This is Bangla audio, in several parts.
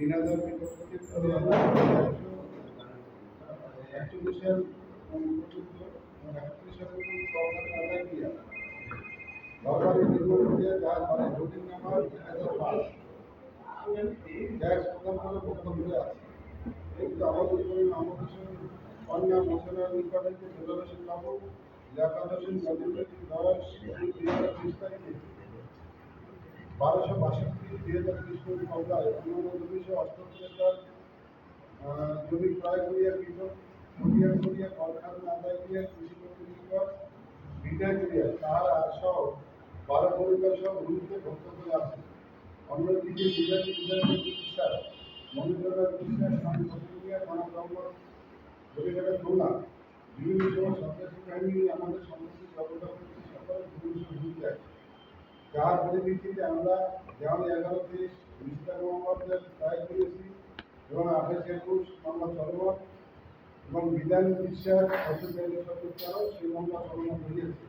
তিন হাজার আছে। আমাদের অন্য মশলার নিকটে ফেডারেশন বাবু একাদশী নদীর বয়স দুই হাজার বিশ তারিখে বারোশো বাষট্টি দুই হাজার খ্রিস্টাব্দ মামলায় অন্যান্য দুশো হাজার জমি ক্রয় করিয়া কৃষক করিয়া করিয়া কলকাতা আদায় করিয়া কৃষি কর্তৃপক্ষ বিদায় করিয়া তাহারা সহ বারো পরিবার সহ বিরুদ্ধে বক্তব্য আছে। অন্যদিকে বিজেপি বিজেপি চিকিৎসা মনিটরের বিশ্বাস স্বামী প্রতিক্রিয়া গণতন্ত্র পরিবারের তুলনা বিভিন্ন সময় সন্ত্রাসী বাহিনী আমাদের সমস্ত করতে সকল পুরুষ ভূমিকা যার পরিপ্রেক্ষিতে আমরা যেমন এগারো তেইশ মিস্টার মোহাম্মদের ট্রাই করেছি এবং আঠাশ একুশ মামলা চলমান এবং বিধান বিশ্বাস অশোক সত্তর সেই মামলা চলমান হয়েছে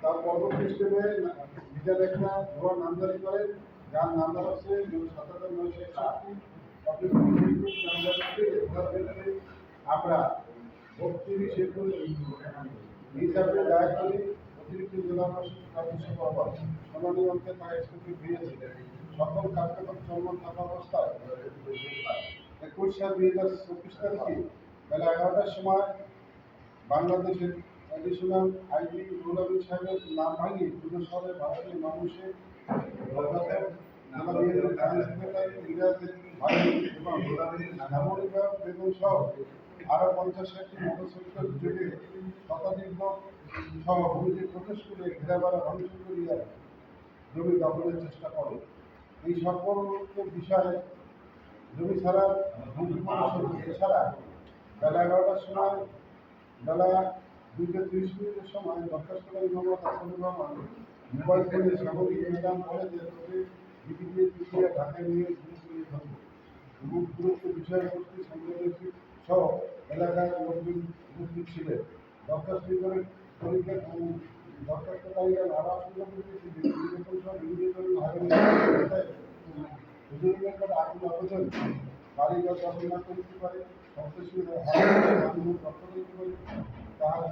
তার পরবর্তী স্টেপে বিধান একটা ধোয়া নামজারি করেন, যার নাম্বার আছে সাত হাজার নয়শো একষট্টি আমরা বত্রিশ একুশ হিসাবে দায়ের করি অতিরিক্ত জেলা প্রশাসক বাবা সোনালী অঙ্কে তার স্কুলকে দিয়েছে সকল কার্যক্রম চলমান থাকা অবস্থায়, একুশ সাল দুই হাজার চব্বিশ তারিখে বেলা এগারোটার সময় বাংলাদেশের অ্যাডিশনাল আইজি রুলাবি সাহেবের নাম ভাঙিয়ে পুজো শহরে ভারতীয় মানুষের আরও পঞ্চাশ ষাটটি মোটরসাইকেল যোগে শতাধিক সহ ভূমিতে প্রবেশ করে ঘেরাবার ভাঙচুর করিয়া জমি দখলের চেষ্টা করে। এই সকল বিষয়ে জমি ছাড়া এছাড়া বেলা এগারোটার সময়, বেলা দুইটা তিরিশ মিনিটের সময় দরখাস্তকারী মোহাম্মদ আসাদুর রহমান মোবাইল ফোনে সামগ্রিক নিলাম করে যে তোকে বিক্রিয়ে পিছিয়ে ঢাকায় নিয়ে ফিরিয়ে ধরবো। গুরুত্ব বিষয়বস্তু সংবেদনশীল সহ এলাকার লোকজন উপস্থিত ছিলেন। দরখাস্ত করে পরীক্ষা দরখাস্তকারীরা নানা হুজুরের করে আগুন আবেদন বাড়িঘর দখল না করতে পারে সন্ত্রাসী আগুন দখল করতে পারে। তাহার